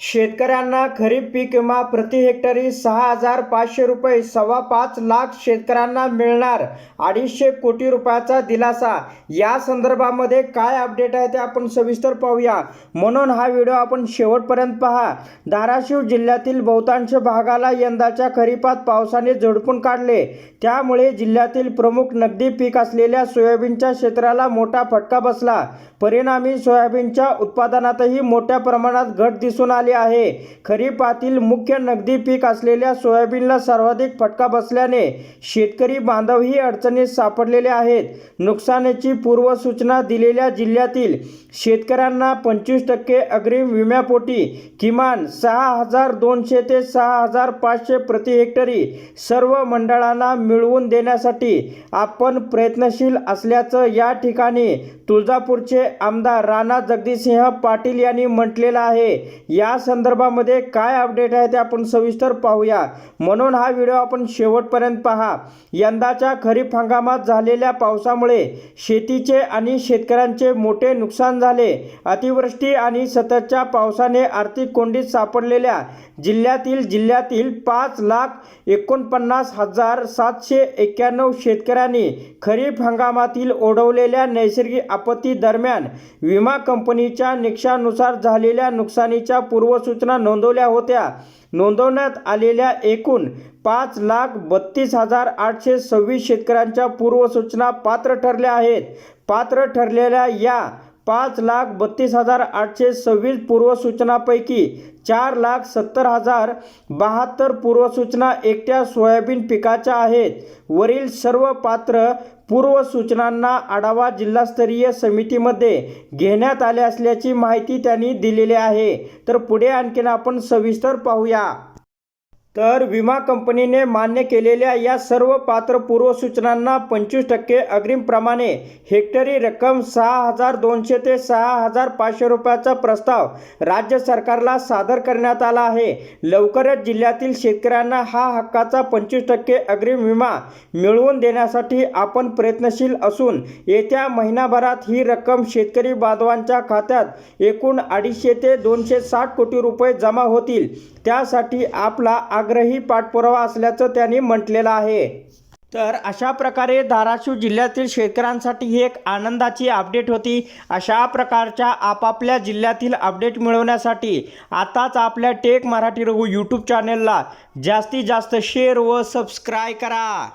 शेतकऱ्यांना खरीप पीक विमा प्रति हेक्टरी सहा हजार पाचशे रुपये सव्वा पाच लाख शेतकऱ्यांना मिळणार अडीचशे कोटी रुपयाचा दिलासा. या संदर्भामध्ये काय अपडेट आहे ते आपण सविस्तर पाहूया. म्हणून हा व्हिडिओ आपण शेवटपर्यंत पहा. धाराशिव जिल्ह्यातील बहुतांश भागाला यंदाच्या खरीपात पावसाने झोडपून काढले. त्यामुळे जिल्ह्यातील प्रमुख नगदी पीक असलेल्या सोयाबीनच्या क्षेत्राला मोठा फटका बसला. परिणामी सोयाबीनच्या उत्पादनातही मोठ्या प्रमाणात घट दिसून आली. आहे. खरीपातील मुख्य नगदी पीक असलेल्या सोयाबीनला सर्वाधिक फटका बसल्याने शेतकरी बांधवही अडचणीत सापडलेले आहेत. नुकसानीची पूर्वसूचना दिलेल्या जिल्ह्यातील शेतकऱ्यांना पंचवीस टक्के अग्रिम विम्यापोटी किमान सहा हजार दोनशे ते सहा हजार पाचशे प्रति हेक्टरी सर्व मंडळांना मिळवून देण्यासाठी आपण प्रयत्नशील असल्याचं या ठिकाणी तुळजापूरचे आमदार राणा जगदीशसिंह पाटील यांनी म्हटलेलं आहे. या संदर्भामध्ये काय अपडेट आहे ते आपण सविस्तर पाहूया. म्हणून हा व्हिडिओ आपण शेवटपर्यंत पहा. यंदाच्या खरीप हंगामात झालेल्या पावसामुळे शेतीचे आणि शेतकऱ्यांचे मोठे नुकसान झाले. अतिवृष्टी आणि सततच्या पावसाने आर्थिक कोंडीत सापडलेल्या जिल्ह्यातील जिल्ह्यातील पाच लाख एकोणपन्नास हजार सातशे एक्क्याण्णव शेतकऱ्यांनी खरीप हंगामातील ओढवलेल्या नैसर्गिक आपत्ती दरम्यान विमा कंपनीच्या निकषानुसार झालेल्या नुकसानीच्या पूर्वसूचना नोंदवल्या होत्या. नोंदवण्यात आलेल्या एकूण पाच लाख बत्तीस हजार आठशे सव्वीस शेतकऱ्यांच्या पूर्वसूचना पात्र ठरल्या आहेत. पात्र ठरलेल्या या पाच लाख बत्तीस हजार आठशे सव्वीस पूर्वसूचनापैकी चार लाख सत्तर हजार बहात्तर पूर्वसूचना एकट्या सोयाबीन पिकाच्या आहेत. वरील सर्व पात्र पूर्वसूचनांना आढावा जिल्हास्तरीय समितीमध्ये घेण्यात आले असल्याची माहिती त्यांनी दिलेली आहे. तर पुढे आणखीन आपण सविस्तर पाहूया. तर विमा कंपनीने मान्य केलेल्या या सर्व पात्र पूर्वसूचनांना पंचवीस टक्के अग्रिमप्रमाणे हेक्टरी रक्कम सहा हजार दोनशे ते सहा हजार पाचशे रुपयाचा प्रस्ताव राज्य सरकारला सादर करण्यात आला आहे. लवकरच जिल्ह्यातील शेतकऱ्यांना हा हक्काचा पंचवीस टक्के अग्रिम विमा मिळवून देण्यासाठी आपण प्रयत्नशील असून येत्या महिनाभरात ही रक्कम शेतकरी बांधवांच्या खात्यात एकूण अडीचशे ते दोनशे साठ कोटी रुपये जमा होतील. त्यासाठी आपला आग आग्रही पाठपुरावा असल्याचं त्यांनी म्हटलेलं आहे. तर अशा प्रकारे धाराशिव जिल्ह्यातील शेतकऱ्यांसाठी ही एक आनंदाची अपडेट होती. अशा प्रकारच्या आपापल्या जिल्ह्यातील अपडेट मिळवण्यासाठी आताच आपल्या टेक मराठी रघु यूट्यूब चॅनेलला जास्तीत जास्त शेअर व सबस्क्राईब करा.